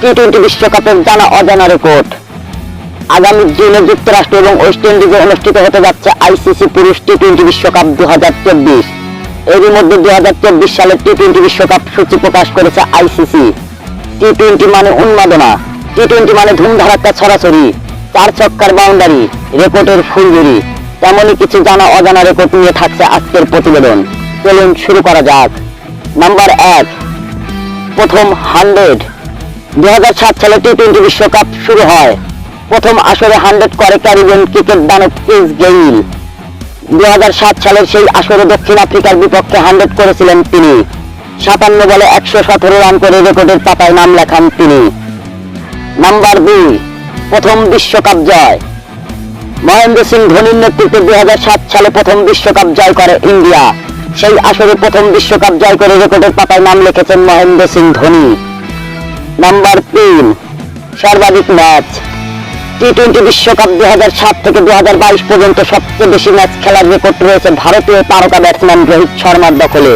T twenty বিশ্বকাপের জানা অজানা রেকর্ড। আগামী জুনে যুক্তরাষ্ট্র এবং ওয়েস্ট ইন্ডিজে অনুষ্ঠিত হতে যাচ্ছে আইসিসি পুরুষ টি টোয়েন্টি বিশ্বকাপ দু হাজার চব্বিশ। এরই মধ্যে দু হাজার চব্বিশ সালের টি টোয়েন্টি বিশ্বকাপ সূচি প্রকাশ করেছে আইসিসি টি টোয়েন্টি মানে উন্মাদনা। টি টোয়েন্টি মানে ধুমধারাক্কা ছড়াছড়ি। চার ছক্কার বাউন্ডারি, রেকর্ডের ফুলঝুরি। তেমনই কিছু জানা অজানা রেকর্ড নিয়ে থাকছে আজকের প্রতিবেদন। চলুন শুরু করা যাক। নাম্বার এক, প্রথম হান্ড্রেড। দু হাজার সাত সালে টি টোয়েন্টি বিশ্বকাপ শুরু হয়। প্রথম আসরে হান্ড্রেড করে ক্যারিবিয়ান ক্রিকেট দানব ক্রিস গেইল। দুই সালের সেই আসরে দক্ষিণ আফ্রিকার বিপক্ষে হান্ড্রেড করেছিলেন তিনি। সাতান্ন বলে একশো সতেরো রান করে রেকর্ডের পাতায় নাম লেখান তিনি। নাম্বার দুই, প্রথম বিশ্বকাপ জয়। মহেন্দ্র সিং ধোনির নেতৃত্বে দুই হাজার সাত সালে প্রথম বিশ্বকাপ জয় করে ইন্ডিয়া। সেই আসরে প্রথম বিশ্বকাপ জয় করে রেকর্ডের পাতায় নাম লিখেছেন মহেন্দ্র সিং ধোনি। নাম্বার তিন, সর্বাধিক ম্যাচ। টি টোয়েন্টি বিশ্বকাপ দু হাজার সাত থেকে দু হাজার বাইশ পর্যন্ত সবচেয়ে বেশি ম্যাচ খেলার রেকর্ড রয়েছে ভারতীয় তারকা ব্যাটসম্যান রোহিত শর্মার দখলে।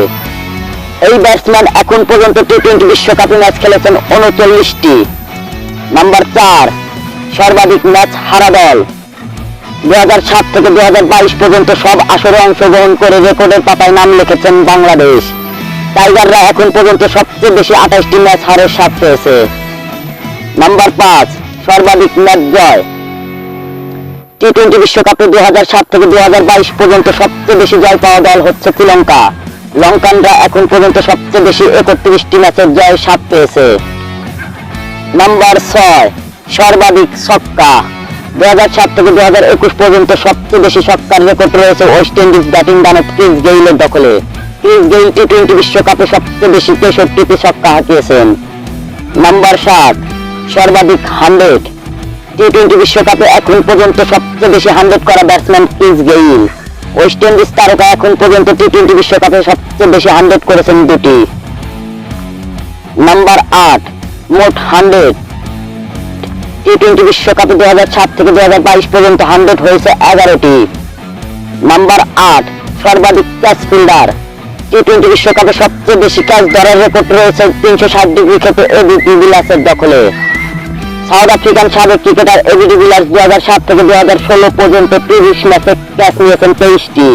এই ব্যাটসম্যান এখন পর্যন্ত টি টোয়েন্টি বিশ্বকাপে ম্যাচ খেলেছেন উনচল্লিশটি। নাম্বার চার, সর্বাধিক ম্যাচ হারা দল। দু হাজার সাত থেকে দু হাজার বাইশ পর্যন্ত সব আসরে অংশগ্রহণ করে রেকর্ডের পাতায় নাম লিখেছেন বাংলাদেশ। টাইগাররা এখন পর্যন্ত সবচেয়ে বেশি আঠাশটি ম্যাচ হারের স্বাদ পেয়েছে। নাম্বার পাঁচ, সর্বাধিক ম্যাচ জয়। টি টোয়েন্টি বিশ্বকাপে দুই থেকে দুই পর্যন্ত সবচেয়ে বেশি জয় পাওয়া দল হচ্ছে শ্রীলঙ্কা। লঙ্কানরা এখন পর্যন্ত সবচেয়ে বেশি একত্রিশটি ম্যাচের জয় স্বাদ পেয়েছে। নাম্বার ছয়, সর্বাধিক ছক্কা। দুই হাজার সাত থেকে দুই হাজার একুশ পর্যন্ত সবচেয়ে বেশি ছক্কার রেকর্ড রয়েছে ওয়েস্ট ইন্ডিজ ব্যাটিং দানব ক্রিস গেইলের দখলে। গেইল টি টোয়েন্টি বিশ্বকাপে সবচেয়ে বেশি তেষট্টিটি ছক্কা হাঁকিয়েছেন। নাম্বার সাত, সর্বাধিক হান্ড্রেড। টি টোয়েন্টি বিশ্বকাপে এখন পর্যন্ত সবচেয়ে বেশি হান্ড্রেড করা batsman Chris Gayle. West Indies তারকা এখন পর্যন্ত টি টোয়েন্টি বিশ্বকাপে সবচেয়ে বেশি হান্ড্রেড করেছেন দুটি। নাম্বার আট, মোট হান্ড্রেড। টি টোয়েন্টি বিশ্বকাপে দু হাজার সাত থেকে দু হাজার বাইশ পর্যন্ত হান্ড্রেড হয়েছে এগারোটি। নাম্বার আট, সর্বাধিক ক্যাচ ফিল্ডার। টি টোয়েন্টি বিশ্বকাপে সবচেয়ে বেশি ক্যাচ ধরার রেকর্ড রয়েছে তিনশো ষাট ডিগ্রি দখলে। সাউথ আফ্রিকান সাবেক ক্রিকেটার দু হাজার সাত থেকে দু হাজার ষোলো পর্যন্ত তিরিশ ম্যাচে ক্যাচ নিয়েছেন তেইশটি।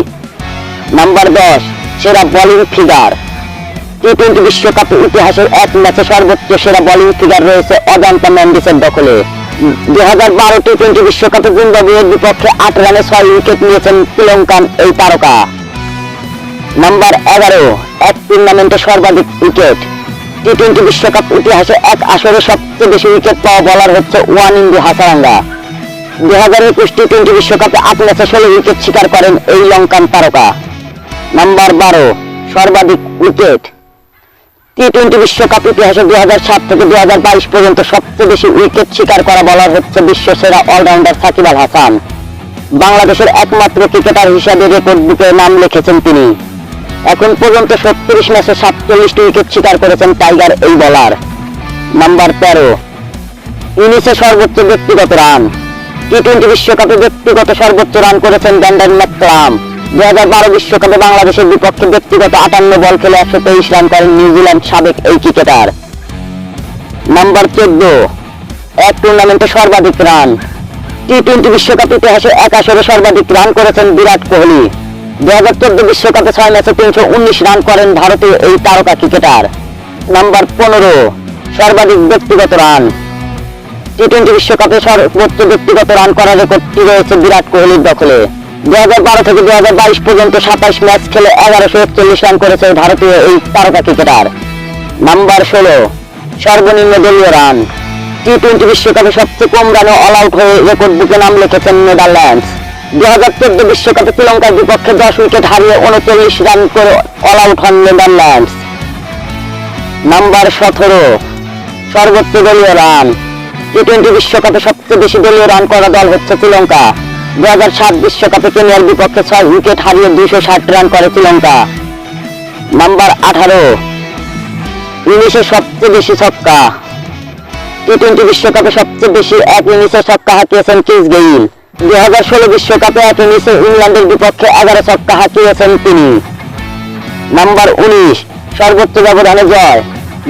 নাম্বার দশ, সেরা বোলিং ফিগার টি টোয়েন্টি বিশ্বকাপ ইতিহাসের এক ম্যাচে সর্বোচ্চ সেরা বোলিং ফিগার রয়েছে অজান্তা ম্যান্ডিসের দখলে। দুই হাজার বারো টি টোয়েন্টি বিশ্বকাপে জিম্বাবুয়ের বিপক্ষে আট রানে ছয় উইকেট নিয়েছেন শ্রীলঙ্কান এই তারকা। নাম্বার এগারো, এক টুর্নামেন্টে সর্বাধিক উইকেট টি টোয়েন্টি বিশ্বকাপ ইতিহাসে এক আসরে সবচেয়ে বেশি উইকেট পাওয়া বলার হচ্ছে ওয়ান ইন্ডি হাসারাঙ্গা দু হাজার একুশ টি টোয়েন্টি বিশ্বকাপে আট ম্যাচে ষোলো উইকেট শিকার করেন এই লঙ্কান তারকা। নাম্বার বারো, সর্বাধিক উইকেট টি টোয়েন্টি বিশ্বকাপ ইতিহাসে দু হাজার সাত থেকে দুই হাজার বাইশ পর্যন্ত সবচেয়ে বেশি উইকেট শিকার করা বলার হচ্ছে বিশ্ব সেরা অলরাউন্ডার সাকিব আল হাসান। বাংলাদেশের একমাত্র ক্রিকেটার হিসাবে রেকর্ড বুকে নাম লিখেছেন তিনি। এখন পর্যন্ত সত্তরিশ ম্যাচে সাতচল্লিশটি উইকেট শিকার করেছেন টাইগার এই বলার নাম্বার তেরো, ইনিসে সর্বোচ্চ ব্যক্তিগত রান টি টোয়েন্টি বিশ্বকাপে ব্যক্তিগত সর্বোচ্চ রান করেছেন ব্যান্ডান ম্যাকক্লাম দু হাজার বারো বিশ্বকাপে বাংলাদেশের বিপক্ষে ব্যক্তিগত আটান্ন বল খেলে একশো তেইশ রান করেন নিউজিল্যান্ড সাবেক এই ক্রিকেটার নাম্বার চোদ্দ, এক টুর্নামেন্টে সর্বাধিক রান টি টোয়েন্টি বিশ্বকাপ ইতিহাসে এক আসরে সর্বাধিক রান করেছেন বিরাট কোহলি। দুই হাজার চোদ্দ বিশ্বকাপে ছয় ম্যাচে তিনশো উনিশ রান করেন ভারতীয় এই তারকা ক্রিকেটার। নাম্বার পনেরো, সর্বাধিক ব্যক্তিগত রান। টি টোয়েন্টি বিশ্বকাপে সর্বোচ্চ ব্যক্তিগত রান করার রেকর্ডটি রয়েছে বিরাট কোহলির দখলে। দুই হাজার বারো থেকে দুই হাজার বাইশ পর্যন্ত সাতাশ ম্যাচ খেলে এগারোশো একচল্লিশ রান করেছে ভারতীয় এই তারকা ক্রিকেটার। নাম্বার ষোলো, সর্বনিম্ন দলীয় রান। টি টোয়েন্টি বিশ্বকাপে সবচেয়ে কম রানে অল আউট হয়ে রেকর্ড বুকে নাম লিখেছেন নেদারল্যান্ডস। দুই হাজার চোদ্দ বিশ্বকাপে শ্রীলঙ্কার বিপক্ষে দশ উইকেট হারিয়ে উনচল্লিশ রান করে অল আউট হন নেদারল্যান্ডস। নাম্বার সতেরো, সর্বোচ্চ দলীয় রান। টি টোয়েন্টি বিশ্বকাপে সবচেয়ে বেশি দলীয় রান করা দল হচ্ছে শ্রীলঙ্কা। দুই হাজার সাত বিশ্বকাপে কেনিয়ার বিপক্ষে ছয় উইকেট হারিয়ে দুইশো ষাট রান করে শ্রীলঙ্কা। নাম্বার আঠারো ইংলিশে সবচেয়ে বেশি ছক্কা। টি টোয়েন্টি বিশ্বকাপে সবচেয়ে বেশি এক ইনিংসে ছক্কা হাঁকিয়েছেন ক্রিস গেইল। দুই হাজার ষোলো বিশ্বকাপে এক ইনিংসে ইংল্যান্ডের বিপক্ষে এগারো ছক্কা হাঁকিয়েছেন তিনি। নাম্বার উনিশ, সর্বোচ্চ ব্যবধানে জয়।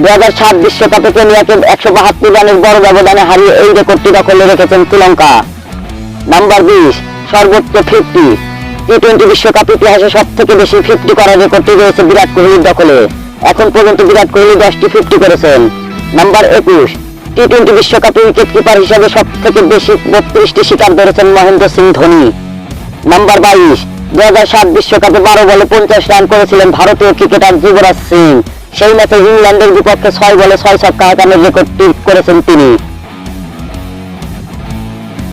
দু হাজার সাত বিশ্বকাপে কেনিয়াকে একশো বাহাত্তর রানের বড় ব্যবধানে হারিয়ে এই রেকর্ডটি দখলে রেখেছেন শ্রীলঙ্কা। নাম্বার বিশ, সর্বোচ্চ ফিফটি। টি টোয়েন্টি বিশ্বকাপ ইতিহাসে সব থেকে বেশি ফিফটি করার রেকর্ডটি রয়েছে বিরাট কোহলির দখলে। এখন পর্যন্ত বিরাট কোহলি দশটি ফিফটি করেছেন। নাম্বার একুশ টি টোয়েন্টি বিশ্বকাপে উইকেট কিপার হিসাবে সব থেকে বেশি বত্রিশটি শিকার ধরেছেন মহেন্দ্র সিং ধোনি। নাম্বার বাইশ দু সাত বিশ্বকাপে বারো বলে পঞ্চাশ রান করেছিলেন ভারতীয় ক্রিকেটার যুবরাজ সিং। সেই ম্যাচে ইংল্যান্ডের বিপক্ষে ছয় বলে ছয় ছক্কা হাতানোর রেকর্ডটি করেছেন তিনি।